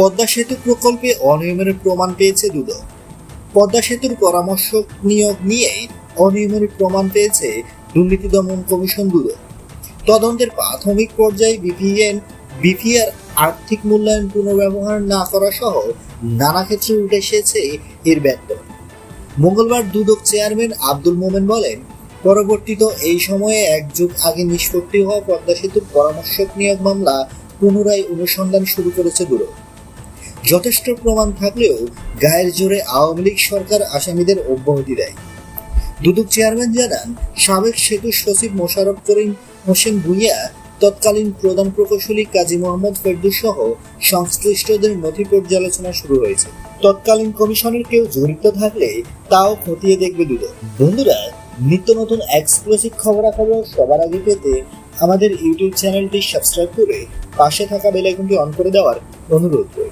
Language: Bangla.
পদ্মা সেতু প্রকল্পে অনিয়মের প্রমাণ পেয়েছে দুদক। পদ্মা সেতুর পরামর্শক নিয়োগ নিয়েই অনিয়মের প্রমাণ পেয়েছে দুর্নীতি দমন কমিশন দুদক। তদন্তের প্রাথমিক পর্যায়ে বিপিএন, বিপিআর আর্থিক মূল্যায়ন পুনর্ব্যবহার না করা সহ নানা ক্ষেত্রে উঠে এসেছে এর ব্যর্থ। মঙ্গলবার দুদক চেয়ারম্যান আব্দুল মোমেন বলেন, পরবর্তীত এই সময়ে এক যুগ আগে নিষ্পত্তি হওয়া পদ্মা সেতুর পরামর্শক নিয়োগ মামলা পুনরায় অনুসন্ধান শুরু করেছে দুদক। যথেষ্ট প্রমাণ থাকলেও গায়ের জোরে আওয়ামী লীগ সরকার আসামিদের অব্যাহতি দেয়। দুদক চেয়ারম্যান জানান, সাবেক সেতু সচিব মোশারফ করিম হোসেন ভুইয়া, তৎকালীন প্রধান প্রকৌশলী কাজী মোহাম্মদ ফেরদুস সহ সংশ্লিষ্টদের নথি পর্যালোচনা শুরু হয়েছে। তৎকালীন কমিশনের কেউ জড়িত থাকলে তাও খতিয়ে দেখবে দুদক। বন্ধুরা, নিত্য নতুন এক্সক্লুসিভ খবরাখবর সবার আগে পেতে আমাদের ইউটিউব চ্যানেলটি সাবস্ক্রাইব করে পাশে থাকা বেল আইকনটি অন করে দেওয়ার অনুরোধ রইল।